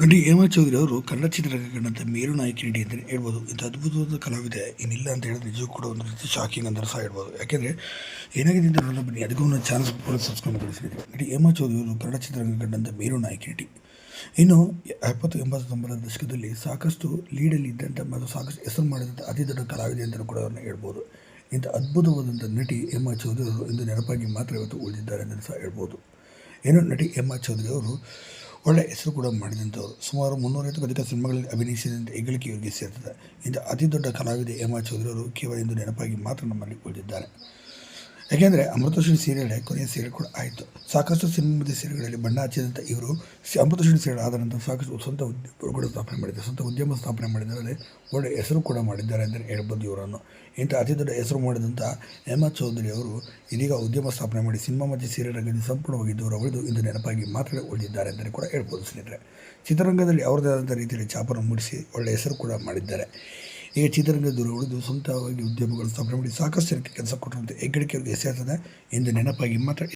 ನಟಿ ಹೇಮಾ ಚೌಧರಿ ಅವರು ಕನ್ನಡ ಚಿತ್ರರಂಗ ಕಂಡಂಥ ಮೇರು ನಾಯಕಿ ನಟಿ ಅಂತಲೇ ಹೇಳ್ಬೋದು. ಇಂಥ ಅದ್ಭುತವಾದ ಕಲಾವಿದೆ ಇನ್ನಿಲ್ಲ ಅಂತ ಹೇಳಿದ್ರೆ ನಿಜಕ್ಕೂ ಕೂಡ ಒಂದು ರೀತಿ ಶಾಕಿಂಗ್ ಅಂತ ಸಹ ಹೇಳ್ಬೋದು. ಯಾಕೆಂದರೆ ಏನಾಗಿದೆ ಅಂತ ನೋಡೋಣ ಬನ್ನಿ. ಅದಕ್ಕೂ ಒಂದು ಚಾನ್ಸ್ ಕೂಡ ಸಬ್ಸ್ಕ್ರೈಬ್ ಮಾಡಿಸಿದೆ ನಟಿ ಹೇಮಾ ಚೌಧರಿ ಅವರು ಕನ್ನಡ ಚಿತ್ರರಂಗ ಕಂಡಂಥ ಮೇರು ನಾಯಕಿ ನಟಿ. ಇನ್ನು ಎಪ್ಪತ್ತು ಎಂಬತ್ತು ತೊಂಬತ್ತರ ದಶಕದಲ್ಲಿ ಸಾಕಷ್ಟು ಲೀಡಲ್ಲಿ ಇದ್ದಂಥ ಮತ್ತು ಸಾಕಷ್ಟು ಹೆಸರು ಮಾಡಿದಂಥ ಅತಿ ದೊಡ್ಡ ಕಲಾವಿದೆ ಅಂತಲೂ ಕೂಡ ಅವ್ರನ್ನ ಹೇಳ್ಬೋದು. ಇಂಥ ಅದ್ಭುತವಾದಂಥ ನಟಿ ಹೇಮಾ ಚೌಧರಿ ಅವರು ಇಂದು ನೆನಪಾಗಿ ಮಾತ್ರ ಇವತ್ತು ಉಳಿದಿದ್ದಾರೆ ಅಂತ ಸಹ ಹೇಳ್ಬೋದು. ಏನು ನಟಿ ಹೇಮಾ ಚೌಧರಿ ಅವರು ಒಳ್ಳೆಯ ಹೆಸರು ಕೂಡ ಮಾಡಿದಂಥವ್ರು. ಸುಮಾರು ಮುನ್ನೂರೈವತ್ತು ಅಧಿಕ ಸಿನಿಮಾಗಳಲ್ಲಿ ಅಭಿನಯಿಸಿದಂಥ ಹೆಗ್ಗಳಿಕೆ ಇವರಿಗೆ ಸೇರ್ತದೆ. ಇಂಥ ಅತಿ ದೊಡ್ಡ ಕಲಾವಿದೆ ಹೇಮಾ ಚೌಧರಿ ಅವರು ಕೇವಲ ಇಂದು ನೆನಪಾಗಿ ಮಾತ್ರ ನಮ್ಮಲ್ಲಿ ಉಳಿದಿದ್ದಾರೆ. ಯಾಕೆಂದರೆ ಅಮೃತಶ್ರೀ ಸೀರಿಯಲ್ ಕೊನೆಯ ಸೀರಿಯಲ್ ಕೂಡ ಆಯಿತು. ಸಾಕಷ್ಟು ಸಿನಿಮಾದ ಸೀರೆಗಳಲ್ಲಿ ಬಣ್ಣ ಹಚ್ಚಿದಂಥ ಇವರು ಅಮೃತಶ್ರೀ ಸೀರಿಯಲ್ ಆದ ನಂತರ ಸಾಕಷ್ಟು ಸ್ವಂತ ಉದ್ಯೋಗಗಳು ಸ್ಥಾಪನೆ ಮಾಡಿದ್ದಾರೆ. ಸ್ವಂತ ಉದ್ಯಮ ಸ್ಥಾಪನೆ ಮಾಡಿದ್ದಾರೆ. ಒಳ್ಳೆಯ ಹೆಸರು ಕೂಡ ಮಾಡಿದ್ದಾರೆ ಅಂತಲೇ ಹೇಳ್ಬೋದು ಇವರನ್ನು. ಇಂಥ ಅತಿ ದೊಡ್ಡ ಹೆಸರು ಮಾಡಿದಂಥ ಹೇಮಾ ಚೌಧರಿ ಅವರು ಇದೀಗ ಉದ್ಯಮ ಸ್ಥಾಪನೆ ಮಾಡಿ ಸಿನಿಮಾ ಮತ್ತು ಸೀರಿಯಲ್ ರಂಗದಲ್ಲಿ ಸಂಪೂರ್ಣವಾಗಿ ದೂರ ಉಳಿದು ಇಂದು ನೆನಪಾಗಿ ಮಾತ್ರ ಉಳಿದಿದ್ದಾರೆ ಅಂತಲೇ ಕೂಡ ಹೇಳ್ಬೋದು ಸ್ನೇಹಿತರೆ. ಚಿತ್ರರಂಗದಲ್ಲಿ ಅವರದೇ ಆದಂಥ ರೀತಿಯಲ್ಲಿ ಚಾಪನ್ನು ಮೂಡಿಸಿ ಒಳ್ಳೆಯ ಹೆಸರು ಕೂಡ ಮಾಡಿದ್ದಾರೆ. ಈಗ ಚಿತ್ರರಂಗದವರು ಉಳಿದು ಸ್ವಂತವಾಗಿ ಉದ್ಯಮಗಳು ಸ್ಥಾಪನೆ ಸಾಕಷ್ಟು ಜನಕ್ಕೆ ಕೆಲಸ ಕೊಟ್ಟರು ಹೆಗ್ಗಳಿಕೆ ಅವ್ರಿಗೆ ಎಸೆಯುತ್ತದೆ ಎಂದು ನೆನಪಾಗಿ ಮಾತ್ರ